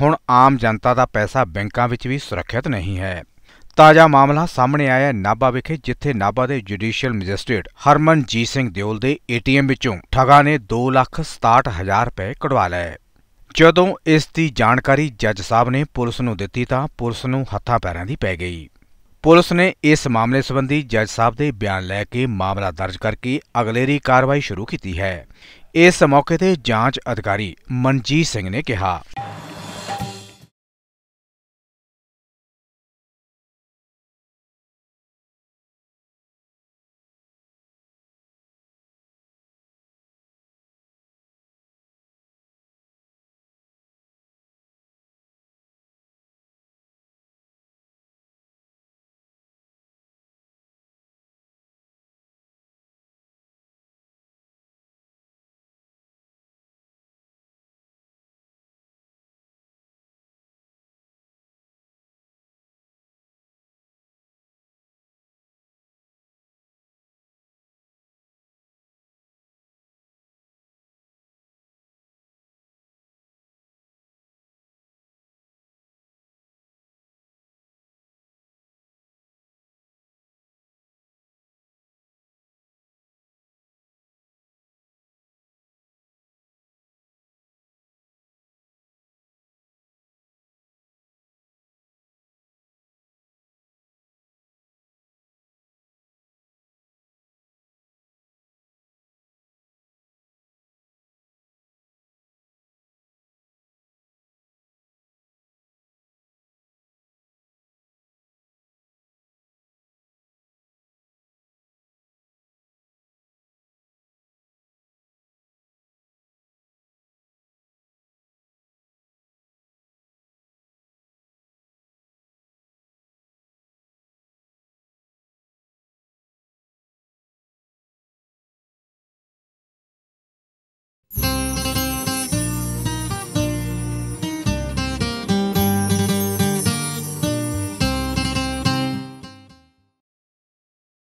ਹੁਣ ਆਮ ਜਨਤਾ ਦਾ ਪੈਸਾ ਬੈਂਕਾਂ ਵਿੱਚ ਵੀ ਸੁਰੱਖਿਅਤ ਨਹੀਂ ਹੈ। ਤਾਜ਼ਾ ਮਾਮਲਾ ਸਾਹਮਣੇ ਆਇਆ ਹੈ ਨਾਭਾ ਵਿਖੇ, ਜਿੱਥੇ ਨਾਭਾ ਦੇ ਜੁਡੀਸ਼ੀਅਲ ਮੈਜਿਸਟ੍ਰੇਟ ਹਰਮਨਜੀਤ ਸਿੰਘ ਦਿਓਲ ਦੇ ਏਟੀਐਮ ਵਿੱਚੋਂ ਠੱਗਾਂ ਨੇ 267000 ਰੁਪਏ ਕਢਵਾ ਲਏ। ਜਦੋਂ ਇਸ ਦੀ ਜਾਣਕਾਰੀ ਜੱਜ ਸਾਹਿਬ ਨੇ ਪੁਲਿਸ ਨੂੰ ਦਿੱਤੀ ਤਾਂ ਪੁਲਿਸ ਨੂੰ ਹੱਥਾਂ ਪੈਰਾਂ ਦੀ ਪੈ ਗਈ। ਪੁਲਿਸ ਨੇ ਇਸ ਮਾਮਲੇ ਸੰਬੰਧੀ ਜੱਜ ਸਾਹਿਬ ਦੇ ਬਿਆਨ ਲੈ ਕੇ ਮਾਮਲਾ ਦਰਜ ਕਰਕੇ ਅਗਲੇਰੀ ਕਾਰਵਾਈ ਸ਼ੁਰੂ ਕੀਤੀ ਹੈ। ਇਸ ਮੌਕੇ ਤੇ ਜਾਂਚ ਅਧਿਕਾਰੀ ਮਨਜੀਤ ਸਿੰਘ ਨੇ ਕਿਹਾ।